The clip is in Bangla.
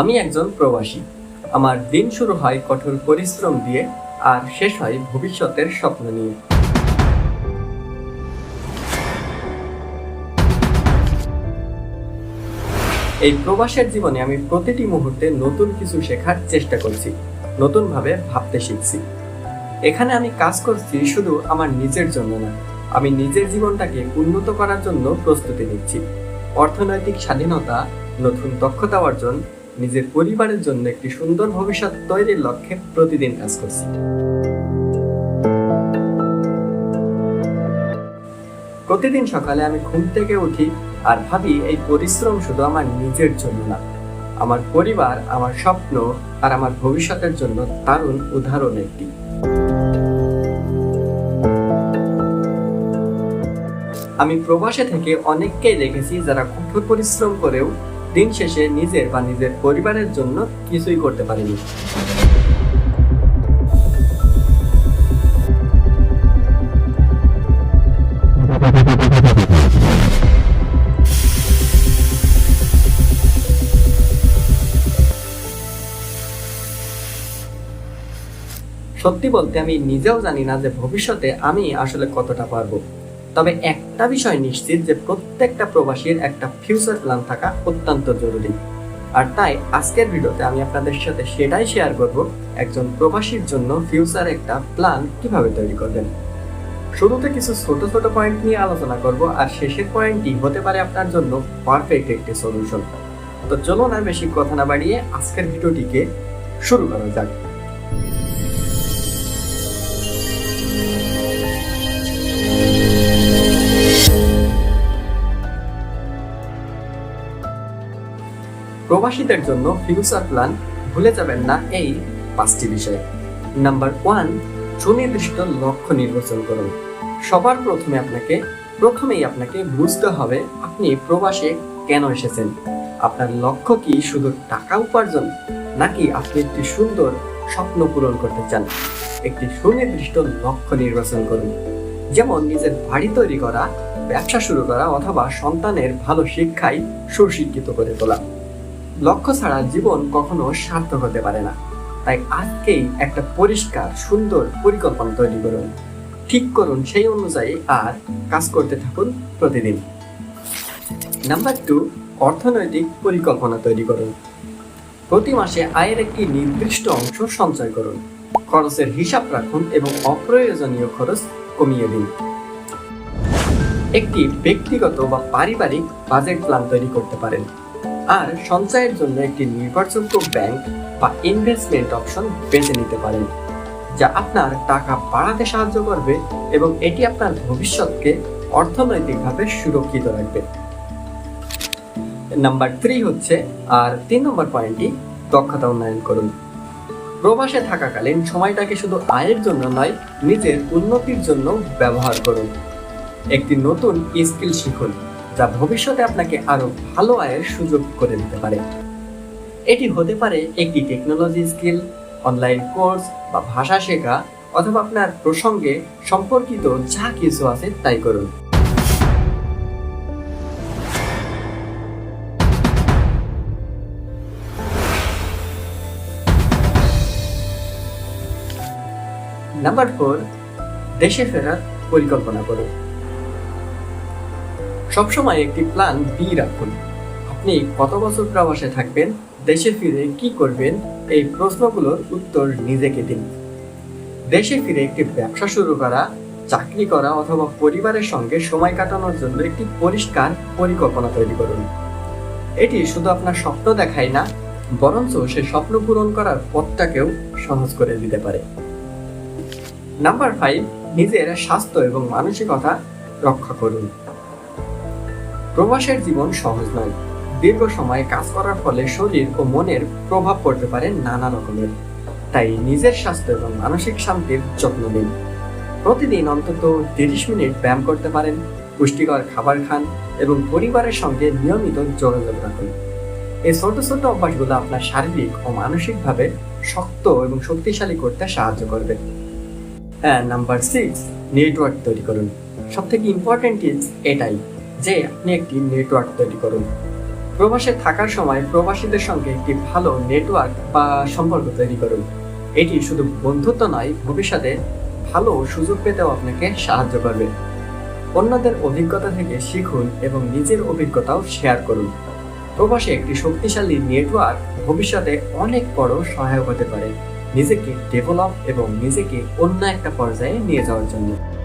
আমি একজন প্রবাসী। আমার দিন শুরু হয় কঠোর পরিশ্রম দিয়ে আর শেষ হয় ভবিষ্যতের স্বপ্ন নিয়ে। এই প্রবাসের জীবনে আমি প্রতিটি মুহূর্তে নতুন কিছু শেখার চেষ্টা করছি, নতুনভাবে ভাবতে শিখছি। এখানে আমি কাজ করছি শুধু আমার নিজের জন্য না, আমি নিজের জীবনটাকে উন্নত করার জন্য প্রস্তুতি নিচ্ছি। অর্থনৈতিক স্বাধীনতা, নতুন দক্ষতা অর্জন নিজের পরিবারের জন্য একটি সুন্দর ভবিষ্যৎ তৈরির লক্ষ্যে প্রতিদিন কাজ করছি। প্রতিদিন সকালে আমি ঘুম থেকে উঠি আর ভাবি এই পরিশ্রম শুধু আমার নিজের জন্য না, আমার পরিবার, আমার স্বপ্ন আর আমার ভবিষ্যতের জন্য দারুণ উদাহরণ একটি। আমি প্রবাসে থেকে অনেককেই দেখেছি যারা কঠোর পরিশ্রম করেও দিন শেষে নিজের বা নিজের পরিবারের জন্য কিছুই করতে পারেনি। সত্যি বলতে আমি নিজেও জানি না যে ভবিষ্যতে আমি আসলে কতটা পারব। তবে একটা বিষয় নিশ্চিত যে প্রত্যেকটা প্রবাসীর একটা ফিউচার প্ল্যান থাকা অত্যন্ত জরুরি। আর তাই আজকের ভিডিওতে আমি আপনাদের সাথে সেটাই শেয়ার করব, একজন প্রবাসীর জন্য ফিউচার একটা প্ল্যান কীভাবে তৈরি করবেন। শুরুতে কিছু ছোট ছোট পয়েন্ট নিয়ে আলোচনা করব আর শেষের পয়েন্টটি হতে পারে আপনার জন্য পারফেক্ট একটি সলিউশন তো চলুন আর বেশি কথা না বাড়িয়ে আজকের ভিডিওটিকে শুরু করা যাক। প্রবাসীদের জন্য ফিউচার প্ল্যান ভুলে যাবেন না এই পাঁচটি বিষয়। নাম্বার ওয়ান, সুনির্দিষ্ট লক্ষ্য নির্বাচন করুন। সবার প্রথমে আপনাকে, প্রথমেই আপনাকে বুঝতে হবে আপনি প্রবাসে কেন এসেছেন। আপনার লক্ষ্য কি শুধু টাকা উপার্জন, নাকি আপনি একটি সুন্দর স্বপ্ন পূরণ করতে চান? একটি সুনির্দিষ্ট লক্ষ্য নির্বাচন করুন। যেমন নিজের বাড়ি তৈরি করা, ব্যবসা শুরু করা, অথবা সন্তানের ভালো শিক্ষায় সুশিক্ষিত করে তোলা। লক্ষ্য ছাড়া জীবন কখনো সার্থক হতে পারে না। তাই আজকেই একটা পরিষ্কার, সুন্দর পরিকল্পনা তৈরি করুন। ঠিক করুন সেই অনুযায়ী আর কাজ করতে থাকুন প্রতিদিন। নাম্বার টু অর্থনৈতিক পরিকল্পনা তৈরি করুন। প্রতি মাসে আয়ের একটি নির্দিষ্ট অংশ সঞ্চয় করুন। খরচের হিসাব রাখুন এবং অপ্রয়োজনীয় খরচ কমিয়ে দিন। একটি ব্যক্তিগত বা পারিবারিক বাজেট প্ল্যান তৈরি করতে পারেন। আর সঞ্চয়ের জন্য একটি নির্ভরযোগ্য ব্যাংক বা ইনভেস্টমেন্ট অপশন বেছে নিতে পারেন, যা আপনার টাকা বাড়াতে সাহায্য করবে এবং এটি আপনার ভবিষ্যৎকে অর্থনৈতিকভাবে সুরক্ষিত রাখবে। নাম্বার থ্রি হচ্ছে, আর তিন নম্বর পয়েন্টটি দক্ষতা উন্নয়ন করুন। প্রবাসে থাকাকালীন সময়টাকে শুধু আয়ের জন্য নয়, নিজের উন্নতির জন্য ব্যবহার করুন। একটি নতুন স্কিল শিখুন। যা ভবিষ্যতে আপনাকে আরও ভালো আয়ের সুযোগ করে দিতে পারে। এটি হতে পারে একটি টেকনোলজি স্কিল অনলাইন কোর্স বা ভাষা শেখা, অথবা আপনার প্রসঙ্গে সম্পর্কিত যা কিছু আছে তাই করুন। নাম্বার ফোর দেশে ফেরার পরিকল্পনা করুন। সবসময় একটি প্ল্যান বি রাখুন। আপনি কত বছর প্রবাসে থাকবেন, দেশে ফিরে কি করবেন, এই প্রশ্নগুলোর উত্তর নিজেকে দিন। দেশে ফিরে একটি ব্যবসা শুরু করা, চাকরি করা অথবা পরিবারের সঙ্গে সময় কাটানোর জন্য একটি পরিষ্কার পরিকল্পনা তৈরি করুন। এটি শুধু আপনার স্বপ্ন দেখায় না, বরঞ্চ সে স্বপ্ন পূরণ করার পথটাকেও সহজ করে দিতে পারে। নাম্বার ফাইভ নিজের স্বাস্থ্য এবং মানসিকতা রক্ষা করুন। প্রবাসের জীবন সহজ নয়। দীর্ঘ সময় কাজ করার ফলে শরীর ও মনের প্রভাব পড়তে পারে নানা রকমের। তাই নিজের স্বাস্থ্য এবং মানসিক শান্তির যত্ন নিন। প্রতিদিন অন্তত তিরিশ মিনিট ব্যায়াম করতে পারেন, পুষ্টিকর খাবার খান এবং পরিবারের সঙ্গে নিয়মিত যোগাযোগ রাখুন। এই ছোট ছোট অভ্যাসগুলো আপনার শারীরিক ও মানসিকভাবে শক্ত এবং শক্তিশালী করতে সাহায্য করবে। হ্যাঁ নাম্বার সিক্স, নেটওয়ার্ক তৈরি করুন। সব থেকে ইম্পর্টেন্ট ইজ এটাই। যে আপনি একটি নেটওয়ার্ক তৈরি করুন। প্রবাসে থাকার সময় প্রবাসীদের সঙ্গে একটি ভালো নেটওয়ার্ক বা সম্পর্ক তৈরি করুন। এটি শুধু বন্ধুত্ব নয়, ভবিষ্যতে ভালো সুযোগ পেতেও আপনাকে সাহায্য করবে। অন্যদের অভিজ্ঞতা থেকে শিখুন এবং নিজের অভিজ্ঞতাও শেয়ার করুন। প্রবাসে একটি শক্তিশালী নেটওয়ার্ক ভবিষ্যতে অনেক বড় সহায়ক হতে পারে। নিজেকে ডেভেলপ এবং নিজেকে অন্য একটা পর্যায়ে নিয়ে যাওয়ার জন্য।